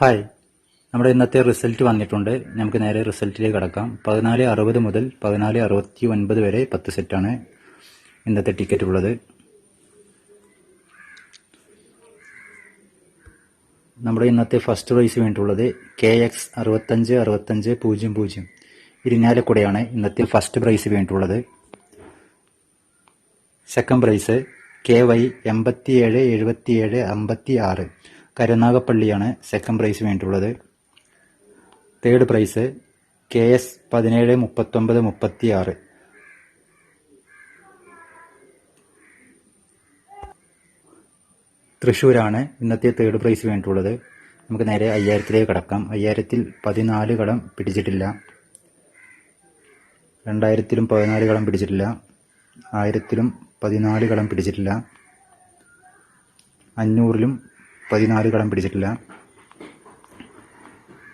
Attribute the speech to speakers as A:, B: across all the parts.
A: Hi നമ്മുടെ ഇന്നത്തെ result വന്നിട്ടുണ്ട്. നമുക്ക് നേരെ റിസൾട്ടിലേക്ക് കടക്കാം. പതിനാല് അറുപത് മുതൽ പതിനാല് അറുപത്തി ഒൻപത് വരെ പത്ത് സെറ്റാണ് ഇന്നത്തെ ടിക്കറ്റ് ഉള്ളത്. നമ്മുടെ ഇന്നത്തെ ഫസ്റ്റ് പ്രൈസ് വേണ്ടിയുള്ളത് കെ എക്സ് അറുപത്തഞ്ച് അറുപത്തഞ്ച് പൂജ്യം പൂജ്യം. ഇരിഞ്ഞാലക്കുടയാണ് ഇന്നത്തെ ഫസ്റ്റ് പ്രൈസ് വേണ്ടിയുള്ളത് സെക്കൻഡ് പ്രൈസ് കെ വൈ എൺപത്തിയേഴ് എഴുപത്തിയേഴ് അമ്പത്തി ആറ് കരുനാഗപ്പള്ളിയാണ് സെക്കൻഡ് പ്രൈസ് വേണ്ടിയിട്ടുള്ളത്. തേർഡ് പ്രൈസ് കെ എസ് പതിനേഴ് മുപ്പത്തൊമ്പത് മുപ്പത്തി ആറ് തൃശ്ശൂരാണ് ഇന്നത്തെ തേർഡ് പ്രൈസ് വേണ്ടിയിട്ടുള്ളത്. നമുക്ക് നേരെ അയ്യായിരത്തിലേക്ക് കടക്കാം. അയ്യായിരത്തിൽ പതിനാല് കടം പിടിച്ചിട്ടില്ല. രണ്ടായിരത്തിലും പതിനാല് കടം പിടിച്ചിട്ടില്ല. ആയിരത്തിലും പതിനാല് കടം പിടിച്ചിട്ടില്ല. അഞ്ഞൂറിലും പതിനാല് കടം പിടിച്ചിട്ടില്ല.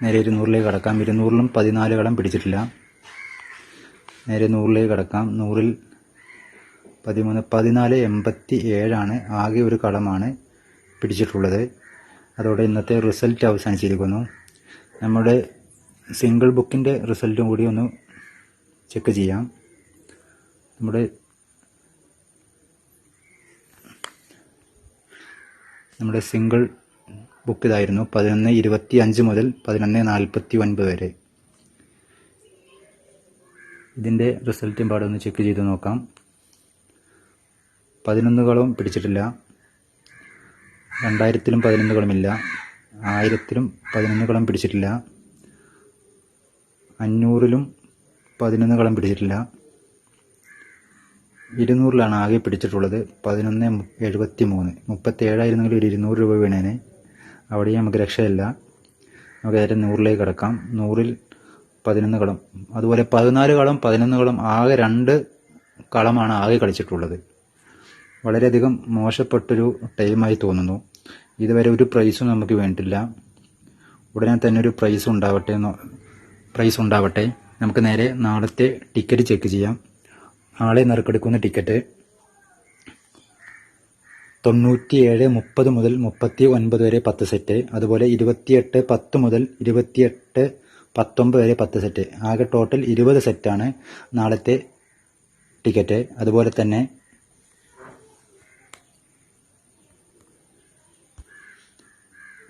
A: നേരെ ഇരുന്നൂറിലേക്ക് കടക്കാം. ഇരുന്നൂറിലും പതിനാല് കടം പിടിച്ചിട്ടില്ല. നേരെ നൂറിലേക്ക് കടക്കാം. നൂറിൽ പതിമൂന്ന് പതിനാല് എൺപത്തി ഏഴാണ് ആകെ ഒരു കടമാണ് പിടിച്ചിട്ടുള്ളത്. അതോടെ ഇന്നത്തെ റിസൾട്ട് അവസാനിച്ചിരിക്കുന്നു. നമ്മുടെ സിംഗിൾ ബുക്കിന്റെ റിസൾട്ടും കൂടി ഒന്ന് ചെക്ക് ചെയ്യാം. നമ്മുടെ നമ്മുടെ സിംഗിൾ ബുക്ക് ഇതായിരുന്നു. പതിനൊന്ന് ഇരുപത്തി അഞ്ച് മുതൽ പതിനൊന്ന് നാൽപ്പത്തി ഒൻപത് വരെ ഇതിന്റെ റിസൾട്ടും പാടെ പാടൊന്ന് ചെക്ക് ചെയ്ത് നോക്കാം. പതിനൊന്നുകളും പിടിച്ചിട്ടില്ല. രണ്ടായിരത്തിലും പതിനൊന്നുകളുമില്ല ആയിരത്തിലും പതിനൊന്നുകളും പിടിച്ചിട്ടില്ല. അഞ്ഞൂറിലും പതിനൊന്നുകളും പിടിച്ചിട്ടില്ല. ഇരുന്നൂറിലാണ് ആകെ പിടിച്ചിട്ടുള്ളത്. പതിനൊന്ന് എഴുപത്തി മൂന്ന് മുപ്പത്തി ഏഴായിരുന്നെങ്കിൽ ഒരു ഇരുന്നൂറ് രൂപ വീണേനെ. അവിടെയും നമുക്ക് രക്ഷയില്ല. നമുക്ക് നേരെ നൂറിലേക്ക് കിടക്കാം. നൂറിൽ പതിനൊന്ന് കളം അതുപോലെ പതിനാല് കളം പതിനൊന്ന് കളം ആകെ രണ്ട് കളമാണ് ആകെ കളിച്ചിട്ടുള്ളത്. വളരെയധികം മോശപ്പെട്ടൊരു ടൈമായി തോന്നുന്നു. ഇതുവരെ ഒരു പ്രൈസും നമുക്ക് വേണ്ടില്ല ഉടനെ തന്നെ ഒരു പ്രൈസ് ഉണ്ടാവട്ടെ പ്രൈസ് ഉണ്ടാവട്ടെ. നമുക്ക് നേരെ നാളത്തെ ടിക്കറ്റ് ചെക്ക് ചെയ്യാം. നാളെ നറുക്കെടുക്കുന്ന ടിക്കറ്റ്. തൊണ്ണൂറ്റിയേഴ് മുപ്പത് മുതൽ മുപ്പത്തി ഒൻപത് വരെ പത്ത് സെറ്റ്. അതുപോലെ ഇരുപത്തിയെട്ട് പത്ത് മുതൽ ഇരുപത്തിയെട്ട് പത്തൊമ്പത് വരെ പത്ത് സെറ്റ്. ആകെ ടോട്ടൽ ഇരുപത് സെറ്റാണ് നാളത്തെ ടിക്കറ്റ്. അതുപോലെ തന്നെ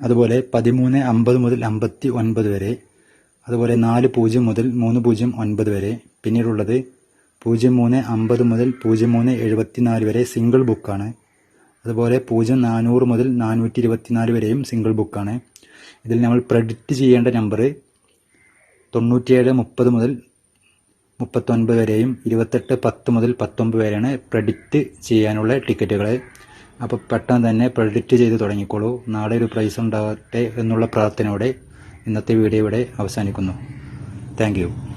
A: അതുപോലെ പതിമൂന്ന് അമ്പത് മുതൽ അമ്പത്തി ഒൻപത് വരെ. അതുപോലെ നാല് പൂജ്യം മുതൽ മൂന്ന് പൂജ്യം ഒൻപത് വരെ. പിന്നീടുള്ളത് പൂജ്യം മൂന്ന് അമ്പത് മുതൽ പൂജ്യം മൂന്ന് എഴുപത്തിനാല് വരെ സിംഗിൾ ബുക്കാണ് അതുപോലെ പൂജ്യം നാനൂറ് മുതൽ നാനൂറ്റി ഇരുപത്തിനാല് വരെയും സിംഗിൾ ബുക്കാണ് ഇതിൽ നമ്മൾ പ്രെഡിക്റ്റ് ചെയ്യേണ്ട നമ്പർ തൊണ്ണൂറ്റിയേഴ് മുപ്പത് മുതൽ മുപ്പത്തൊൻപത് വരെയും ഇരുപത്തെട്ട് പത്ത് മുതൽ പത്തൊമ്പത് വരെയാണ് പ്രെഡിക്റ്റ് ചെയ്യാനുള്ള ടിക്കറ്റുകൾ അപ്പോൾ പെട്ടെന്ന് തന്നെ പ്രെഡിക്റ്റ് ചെയ്ത് തുടങ്ങിക്കോളൂ. നാളെ ഒരു പ്രൈസ് ഉണ്ടാകട്ടെ എന്നുള്ള പ്രാർത്ഥനയോടെ ഇന്നത്തെ വീഡിയോ ഇവിടെ അവസാനിക്കുന്നു. താങ്ക്